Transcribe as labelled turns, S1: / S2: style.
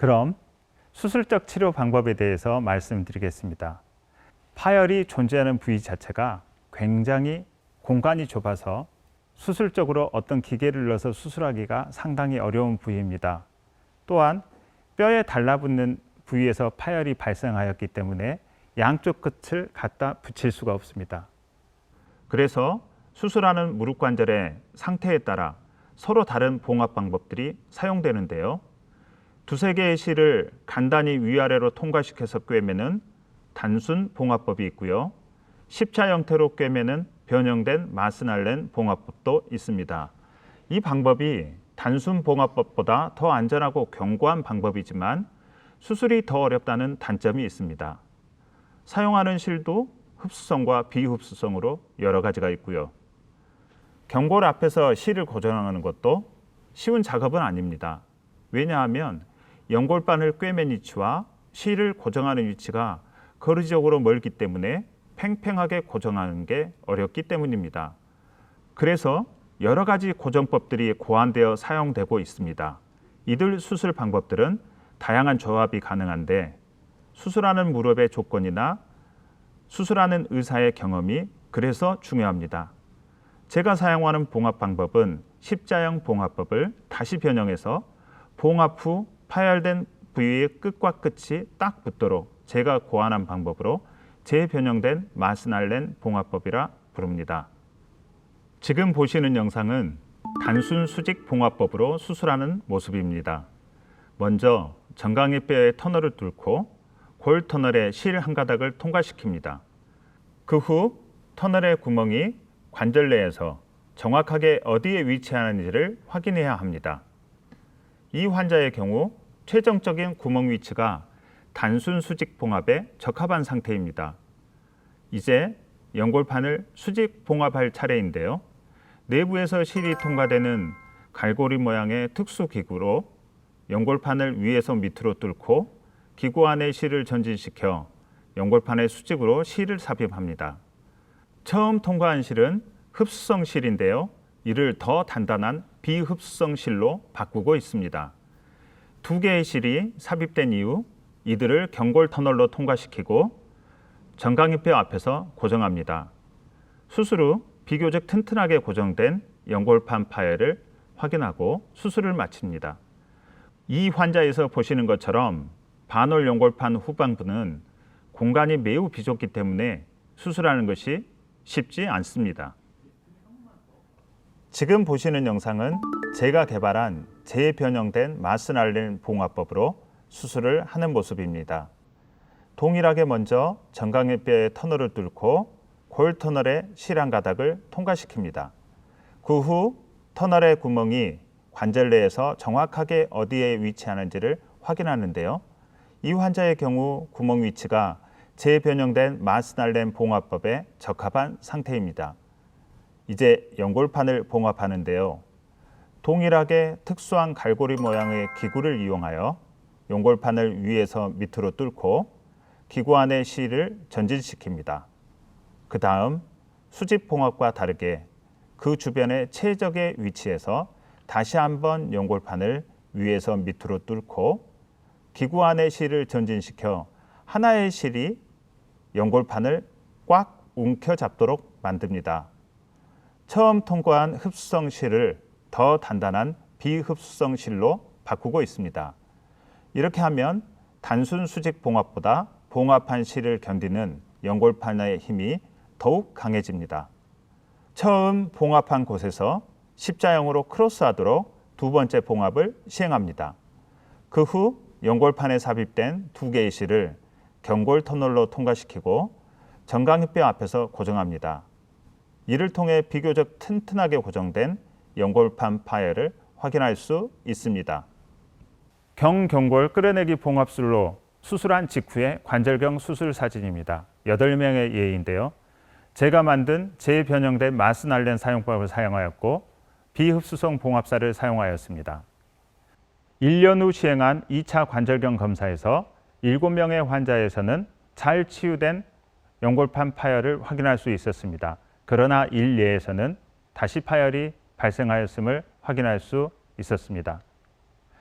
S1: 그럼 수술적 치료 방법에 대해서 말씀드리겠습니다. 파열이 존재하는 부위 자체가 굉장히 공간이 좁아서 수술적으로 어떤 기계를 넣어서 수술하기가 상당히 어려운 부위입니다. 또한 뼈에 달라붙는 부위에서 파열이 발생하였기 때문에 양쪽 끝을 갖다 붙일 수가 없습니다. 그래서 수술하는 무릎 관절의 상태에 따라 서로 다른 봉합 방법들이 사용되는데요. 두세 개의 실을 간단히 위아래로 통과시켜서 꿰매는 단순 봉합법이 있고요. 십자 형태로 꿰매는 변형된 마스날렌 봉합법도 있습니다. 이 방법이 단순 봉합법보다 더 안전하고 견고한 방법이지만 수술이 더 어렵다는 단점이 있습니다. 사용하는 실도 흡수성과 비흡수성으로 여러 가지가 있고요. 경골 앞에서 실을 고정하는 것도 쉬운 작업은 아닙니다. 왜냐하면 연골반을 꿰맨 위치와 실을 고정하는 위치가 거리적으로 멀기 때문에 팽팽하게 고정하는 게 어렵기 때문입니다. 그래서 여러 가지 고정법들이 고안되어 사용되고 있습니다. 이들 수술 방법들은 다양한 조합이 가능한데 수술하는 무릎의 조건이나 수술하는 의사의 경험이 그래서 중요합니다. 제가 사용하는 봉합 방법은 십자형 봉합법을 다시 변형해서 봉합 후 파열된 부위의 끝과 끝이 딱 붙도록 제가 고안한 방법으로 재변형된 마스날렌 봉합법이라 부릅니다. 지금 보시는 영상은 단순 수직 봉합법으로 수술하는 모습입니다. 먼저 정강이 뼈의 터널을 뚫고 골 터널에 실한 가닥을 통과시킵니다. 그 후 터널의 구멍이 관절 내에서 정확하게 어디에 위치하는지를 확인해야 합니다. 이 환자의 경우 최종적인 구멍 위치가 단순 수직 봉합에 적합한 상태입니다. 이제 연골판을 수직 봉합할 차례인데요. 내부에서 실이 통과되는 갈고리 모양의 특수 기구로 연골판을 위에서 밑으로 뚫고 기구 안에 실을 전진시켜 연골판의 수직으로 실을 삽입합니다. 처음 통과한 실은 흡수성 실인데요. 이를 더 단단한 비흡수성 실로 바꾸고 있습니다. 두 개의 실이 삽입된 이후 이들을 경골 터널로 통과시키고 정강이뼈 앞에서 고정합니다. 수술 후 비교적 튼튼하게 고정된 연골판 파열을 확인하고 수술을 마칩니다. 이 환자에서 보시는 것처럼 반월 연골판 후방부는 공간이 매우 비좁기 때문에 수술하는 것이 쉽지 않습니다. 지금 보시는 영상은 제가 개발한 재변형된 마스날렌 봉합법으로 수술을 하는 모습입니다. 동일하게 먼저 정강의 뼈의 터널을 뚫고 골 터널의 실한 가닥을 통과시킵니다. 그 후 터널의 구멍이 관절 내에서 정확하게 어디에 위치하는지를 확인하는데요. 이 환자의 경우 구멍 위치가 재변형된 마스날렌 봉합법에 적합한 상태입니다. 이제 연골판을 봉합하는데요. 동일하게 특수한 갈고리 모양의 기구를 이용하여 연골판을 위에서 밑으로 뚫고 기구 안의 실을 전진시킵니다. 그 다음 수직 봉합과 다르게 그 주변의 최적의 위치에서 다시 한번 연골판을 위에서 밑으로 뚫고 기구 안의 실을 전진시켜 하나의 실이 연골판을 꽉 움켜잡도록 만듭니다. 처음 통과한 흡수성 실을 더 단단한 비흡수성 실로 바꾸고 있습니다. 이렇게 하면 단순 수직 봉합보다 봉합한 실을 견디는 연골판의 힘이 더욱 강해집니다. 처음 봉합한 곳에서 십자형으로 크로스하도록 두 번째 봉합을 시행합니다. 그 후 연골판에 삽입된 두 개의 실을 경골 터널로 통과시키고 정강이뼈 앞에서 고정합니다. 이를 통해 비교적 튼튼하게 고정된 연골판 파열을 확인할 수 있습니다. 경경골 끌어내기 봉합술로 수술한 직후의 관절경 수술 사진입니다. 8명의 예인데요. 제가 만든 재변형된 마스날렌 사용법을 사용하였고 비흡수성 봉합사를 사용하였습니다. 1년 후 시행한 2차 관절경 검사에서 7명의 환자에서는 잘 치유된 연골판 파열을 확인할 수 있었습니다. 그러나 일례에서는 다시 파열이 발생하였음을 확인할 수 있었습니다.